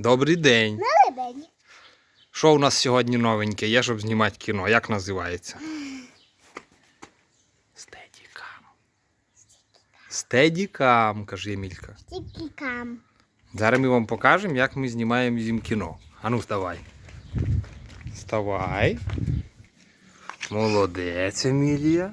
Добрий день. Лебень. Що у нас сьогодні новеньке є, щоб знімати кіно? Як називається? Стедікам. Стедікам, каже Емілька. Стікікам. Зараз ми вам покажемо, як ми знімаємо зім кіно. Ану, вставай. Вставай. Молодець, Емілія.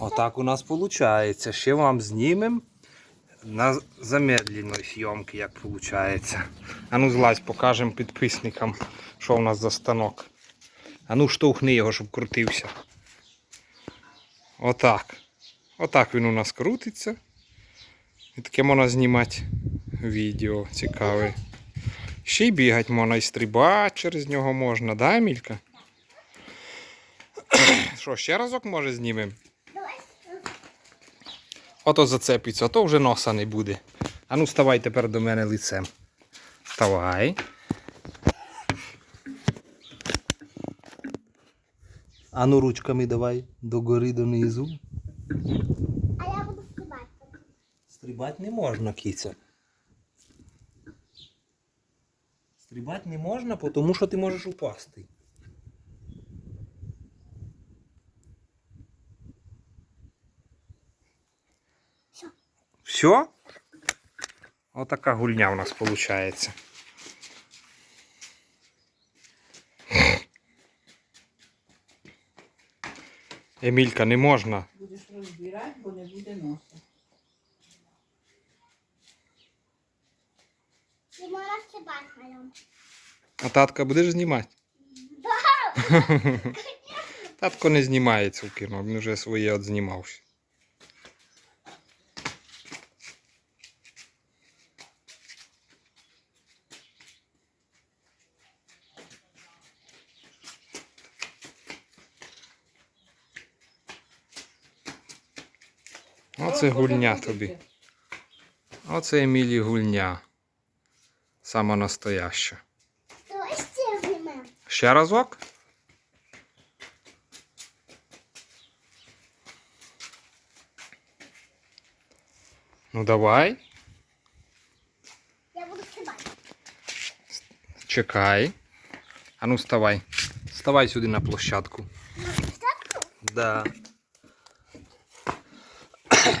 Отак у нас виходить. Ще вам знімемо на замедленої зйомки, як виходить. А ну злазь, покажемо підписникам, що у нас за станок. А ну штовхни його, щоб крутився. Отак. Отак він у нас крутиться. І таке можна знімати відео цікаве. Ще й бігати можна, і стрибати через нього можна, да, Емілька? Що, ще разок може знімемо? Ото зацепиться, ото вже носа не буде. А ну ставай тепер до мене лицем. Вставай. А ну ручками давай догори донизу. А я буду стрибати. Стрибати не можна, киця. Стрибати не можна, тому що ти можеш упасти. Все? Отака гульня у нас виходить. Емілька, не можна. Будеш розбирати, бо не буде носа. А татка будеш знімати? Татко не знімається в кіно, він вже своє відзнімався. Оце гульня тобі. Оце Емілі гульня. Сама настояща. Ще разок? Ну давай, Я буду стрибати. чекай. А ну вставай. Вставай сюди на площадку. Спочатку? Да.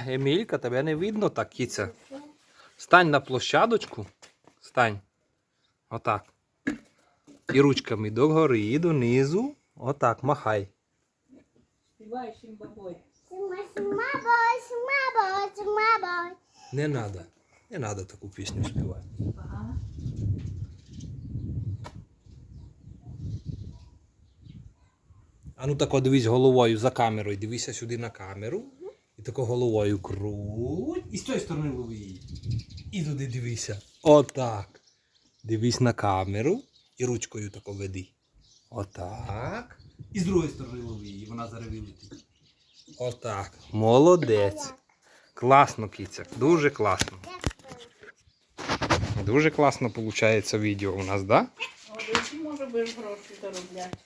Емілька, тебе не видно так, кіця. Стань на площадочку. Стань. Отак. І ручками догори і донизу. Отак, махай. Співаєш їм бабой. Не надо. Не надо таку пісню співати. А ну тако дивись головою за камерою. Дивися сюди на камеру. І тако головою круть. І з тої сторони лови її. І туди дивися. Отак. Дивись на камеру і ручкою тако веди. Отак. І з другої сторони лови її. Вона зараз вилетить. Отак. Молодець. Класно, киця. Дуже класно. Дуже класно виходить відео у нас, так? Да? Може без грошей заробляти.